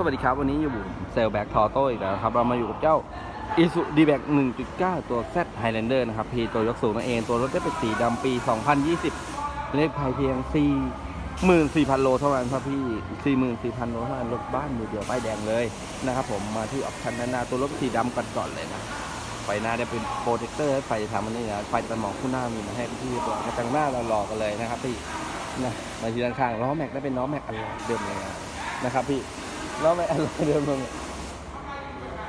สวัสดีครับ วันนี้อยู่เซลแบ็กทอโต้อีกแล้วครับ เรามาอยู่กับเจ้าอีสุดีแบ็ก1.9 ตัว Z Highlander นะครับ พี่ตัวยกสูงนั่นเอง ตัวรถได้เป็นสีดำปี 2020 เลขภายเพียง 44,000 โลเท่านั้นครับพี่ 44,000 โลเท่านั้นรถบ้านมือเดียวป้ายแดงเลยนะครับผม มาที่ออปชั่นด้านหน้า ตัวรถสีดำก่อนก่อนๆเลยนะ ไฟหน้าได้เป็นโปรเจคเตอร์ไฟทำมันนี่นะ ไฟตัดหมอกคู่หน้ามีมาให้ที่เรียบร้อยกระจังหน้าเราหลอกกันเลยนะครับพี่ นะ มาที่ด้านข้างล้อแม็กได้เป็นล้อแม็กอะไรเดิมเลยนะนะครับพี่ แล้อแม็กอะไรเดิมเลย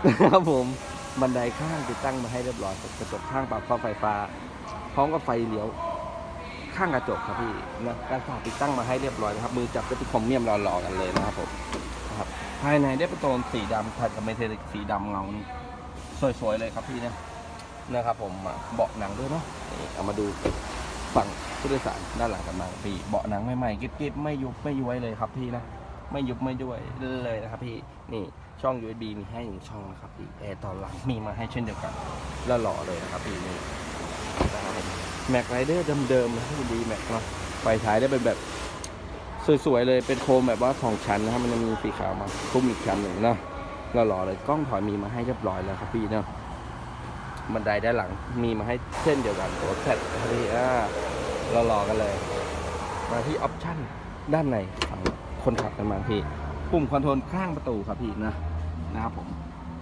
นะครับผมบันไดข้างติดตั้งมาให้เรียบร้อยกระจกข้างปรับไฟฟ้า พร้อมกับไฟเลี้ยวข้างกระจกครับพี่นะการฝาติดตั้งมาให้เรียบร้อยนะครับ มือจับก็เป็นคอมเมียมหล่อๆกันเลยนะครับผมนะครับภายในได้ป็นโทนสีดำถัดกับเมทัลลิกสีดำเงานี่สวยๆเลยครับพี่นะนะครับผมเบาะหนังด้วยเนาะเอามาดูฝั่งผู้โดยสารด้านหลังกันมาพี่เบาะหนังใหม่ๆกิ๊บๆไม่ยุบไม่ย้วยเลยครับพี่นะ ไม่ยุบไม่ย้วยเลยนะครับพี่นี่ช่อง USB มีให้หนึ่งช่องนะครับพี่แอร์ตอนหลังมีมาให้เช่นเดียวกันแล้วหล่อเลยนะครับพี่นี่นะครับแม็กไรเดอร์เดิมๆนะดีแม็กเนาะไฟท้ายได้เป็นแบบสวยๆเลยเป็นโครมแบบว่าสองชั้นนะครับมันจะมีสีขาวมาคุ้มอีกชั้นหนึ่งเนาะหล่อเลยกล้องถอยมีมาให้เรียบร้อยแล้วครับพี่เนาะบันไดด้านหลังมีมาให้เช่นเดียวกันตัวแซดพี่อ่าหล่อกันเลย มาที่ออปชั่นด้านใน คนขับกันมาพี่ปุ่มคอนโทรลข้างประตูครับพี่นะนะครับผม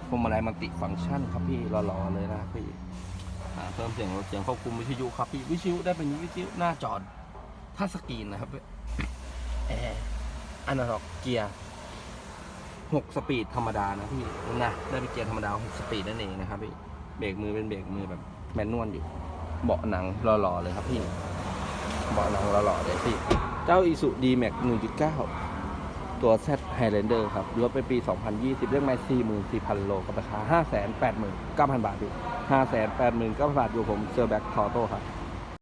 พวงมาลัยมัลติฟังก์ชันครับพี่หล่อๆเลยนะพี่เพิ่มเสียงเสียงควบคุมวิทยุครับพี่วิทยุได้เป็นวิทยุหน้าจอทัชสกรีนนะครับแอร์อนาล็อกเกียร์หกสปีดธรรมดานะพี่นะได้เป็นเกียร์ธรรมดาหกสปีดนั่นเองนะครับพี่เบรกมือเป็นเบรกมือแบบแมนนวลอยู่ เบาะหนังหล่อๆเลยครับพี่ เบาะหนังหล่อๆเลยพี่ เจ้าอีสุดีแม็ก1.9 ตัว Z Highlander ครับรถเป็นปี 2020 เรื่องไม่44,000 โลกับราคา 589,000 บาทอยู่589,000 บาทอยู่ผมเซอร์แบ็กทอโต้ครับ